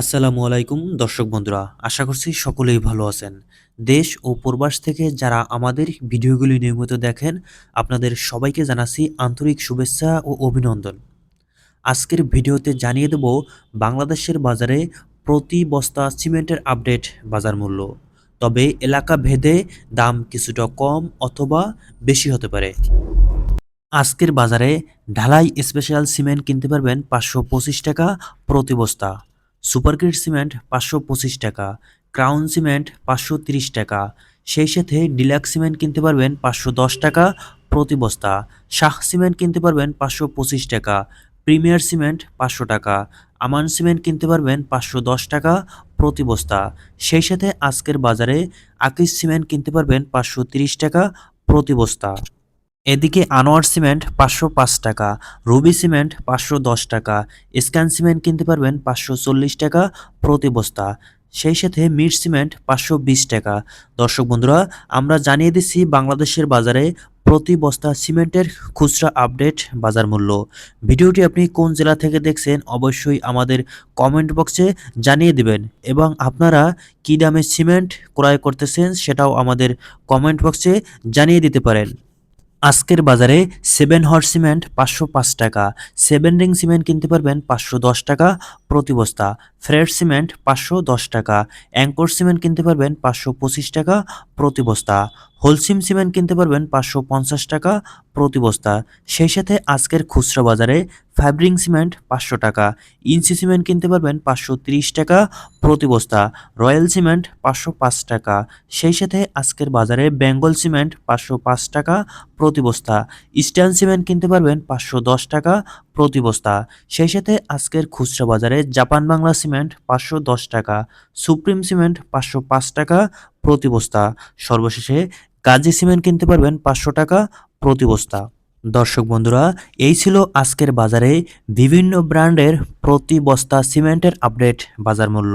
আসসালামু আলাইকুম, দর্শক বন্ধুরা, আশা করছি সকলেই ভালো আছেন। দেশ ও প্রবাস থেকে যারা আমাদের ভিডিওগুলি নিয়মিত দেখেন, আপনাদের সবাইকে জানাচ্ছি আন্তরিক শুভেচ্ছা ও অভিনন্দন। আজকের ভিডিওতে জানিয়ে দেব বাংলাদেশের বাজারে প্রতি বস্তা সিমেন্টের আপডেট বাজার মূল্য। তবে এলাকা ভেদে দাম কিছুটা কম অথবা বেশি হতে পারে। আজকের বাজারে ঢালাই স্পেশাল সিমেন্ট কিনতে পারবেন পাঁচশো পঁচিশ টাকা প্রতি বস্তা। সুপারগ্রিড সিমেন্ট পাঁচশো পঁচিশ টাকা, ক্রাউন সিমেন্ট পাঁচশো তিরিশ টাকা, সেই সাথে ডিলাক্স সিমেন্ট কিনতে পারবেন পাঁচশো দশ টাকা প্রতি বস্তা, শাহ সিমেন্ট কিনতে পারবেন পাঁচশো পঁচিশ টাকা, প্রিমিয়ার সিমেন্ট পাঁচশো টাকা, আমান সিমেন্ট কিনতে পারবেন পাঁচশো দশ টাকা প্রতি বস্তা, সেই সাথে আজকের বাজারে আকিস সিমেন্ট কিনতে পারবেন পাঁচশো তিরিশ টাকা প্রতি বস্তা। এদিকে আনোয়ার সিমেন্ট পাঁচশো পাঁচ টাকা, রুবি সিমেন্ট পাঁচশো দশ টাকা, স্ক্যান সিমেন্ট কিনতে পারবেন পাঁচশো চল্লিশ টাকা প্রতি বস্তা। সেই সাথে মির সিমেন্ট পাঁচশো বিশ টাকা। দর্শক বন্ধুরা, আমরা জানিয়ে দিচ্ছি বাংলাদেশের বাজারে প্রতি বস্তা সিমেন্টের খুচরা আপডেট বাজার মূল্য। ভিডিওটি আপনি কোন জেলা থেকে দেখছেন অবশ্যই আমাদের কমেন্ট বক্সে জানিয়ে দিবেন এবং আপনারা কী দামে সিমেন্ট ক্রয় করতেছেন সেটাও আমাদের কমেন্ট বক্সে জানিয়ে দিতে পারেন। আজকের বাজারে সেভেন হর সিমেন্ট পাঁচশো পাঁচ টাকা সেভেন রিং সিমেন্ট কিনতে পারবেন পাঁচশো দশ টাকা প্রতি বস্তা ফ্রেড সিমেন্ট পাঁচশো দশ টাকা অ্যাঙ্কর সিমেন্ট কিনতে পারবেন পাঁচশো পঁচিশ টাকা প্রতি বস্তা হোলসিম সিমেন্ট কিনতে পারবেন পাঁচশো পঞ্চাশ টাকা প্রতি বস্তা। সেই সাথে আজকের খুচরা বাজারে ফ্যাব্রিং সিমেন্ট পাঁচশো টাকা, ইঞ্চি সিমেন্ট কিনতে পারবেন পাঁচশো তিরিশ টাকা প্রতি বস্তা, রয়্যাল সিমেন্ট পাঁচশো পাঁচ টাকা। সেই সাথে আজকের বাজারে বেঙ্গল সিমেন্ট পাঁচশো পাঁচ টাকা প্রতি বস্তা। ইস্টার্ন সিমেন্ট কিনতে পারবেন পাঁচশো দশ টাকা প্রতি বস্তা। সেই সাথে আজকের খুচরা বাজারে জাপান বাংলা সিমেন্ট পাঁচশো দশ টাকা সুপ্রিম সিমেন্ট পাঁচশো পাঁচ টাকা প্রতি বস্তা। সর্বশেষে গাজী সিমেন্ট কিনতে পারবেন পাঁচশো টাকা প্রতি বস্তা। দর্শক বন্ধুরা, এই ছিল আজকের বাজারে বিভিন্ন ব্র্যান্ডের প্রতি বস্তা সিমেন্টের আপডেট বাজার মূল্য।